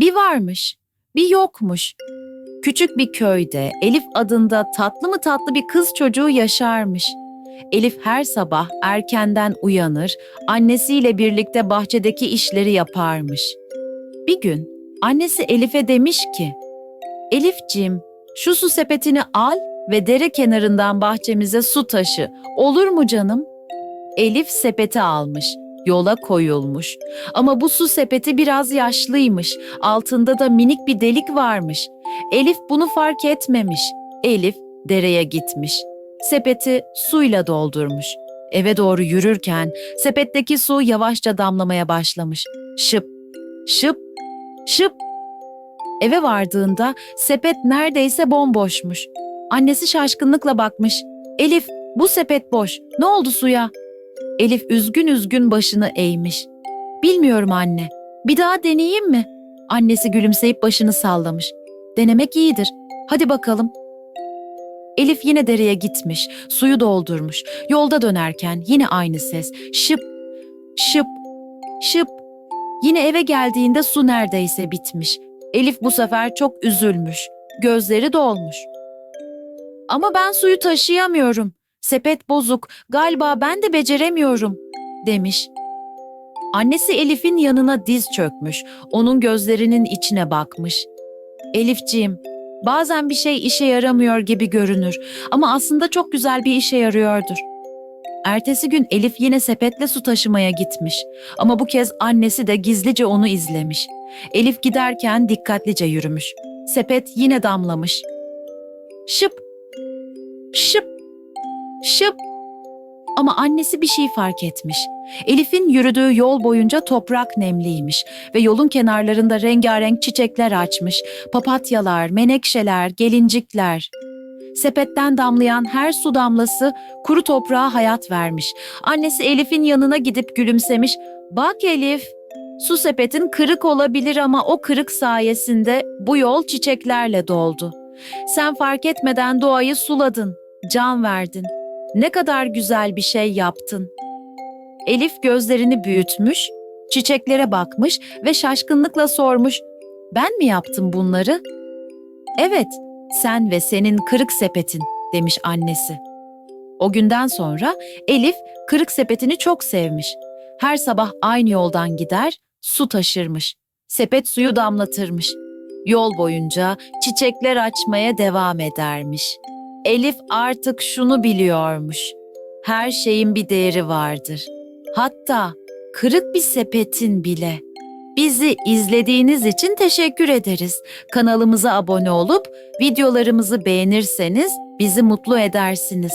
Bir varmış, bir yokmuş. Küçük bir köyde Elif adında tatlı mı tatlı bir kız çocuğu yaşarmış. Elif her sabah erkenden uyanır, annesiyle birlikte bahçedeki işleri yaparmış. Bir gün annesi Elif'e demiş ki, Elifciğim şu su sepetini al ve dere kenarından bahçemize su taşı. Olur mu canım? Elif sepeti almış, yola koyulmuş. Ama bu su sepeti biraz yaşlıymış. Altında da minik bir delik varmış. Elif bunu fark etmemiş. Elif dereye gitmiş. Sepeti suyla doldurmuş. Eve doğru yürürken sepetteki su yavaşça damlamaya başlamış. Şıp, şıp, şıp. Eve vardığında sepet neredeyse bomboşmuş. Annesi şaşkınlıkla bakmış. Elif, bu sepet boş. Ne oldu suya? Elif üzgün üzgün başını eğmiş. Bilmiyorum anne. Bir daha deneyeyim mi? Annesi gülümseyip başını sallamış. Denemek iyidir. Hadi bakalım. Elif yine dereye gitmiş, suyu doldurmuş. Yolda dönerken yine aynı ses. Şıp, şıp, şıp. Yine eve geldiğinde su neredeyse bitmiş. Elif bu sefer çok üzülmüş. Gözleri dolmuş. Ama ben suyu taşıyamıyorum. Sepet bozuk. Galiba ben de beceremiyorum." demiş. Annesi Elif'in yanına diz çökmüş. Onun gözlerinin içine bakmış. "Elifciğim, bazen bir şey işe yaramıyor gibi görünür ama aslında çok güzel bir işe yarıyordur." Ertesi gün Elif yine sepetle su taşımaya gitmiş ama bu kez annesi de gizlice onu izlemiş. Elif giderken dikkatlice yürümüş. Sepet yine damlamış. Şıp, şıp, şıp. Ama annesi bir şey fark etmiş. Elif'in yürüdüğü yol boyunca toprak nemliymiş ve yolun kenarlarında rengarenk çiçekler açmış. Papatyalar, menekşeler, gelincikler. Sepetten damlayan her su damlası kuru toprağa hayat vermiş. Annesi Elif'in yanına gidip gülümsemiş. Bak Elif, su sepetin kırık olabilir ama o kırık sayesinde bu yol çiçeklerle doldu. Sen fark etmeden doğayı suladın, can verdin. Ne kadar güzel bir şey yaptın. Elif gözlerini büyütmüş, çiçeklere bakmış ve şaşkınlıkla sormuş. Ben mi yaptım bunları? Evet, sen ve senin kırık sepetin demiş annesi. O günden sonra Elif kırık sepetini çok sevmiş. Her sabah aynı yoldan gider, su taşırmış. Sepet suyu damlatırmış. Yol boyunca çiçekler açmaya devam edermiş. Elif artık şunu biliyormuş. Her şeyin bir değeri vardır. Hatta kırık bir sepetin bile. Bizi izlediğiniz için teşekkür ederiz. Kanalımıza abone olup videolarımızı beğenirseniz bizi mutlu edersiniz.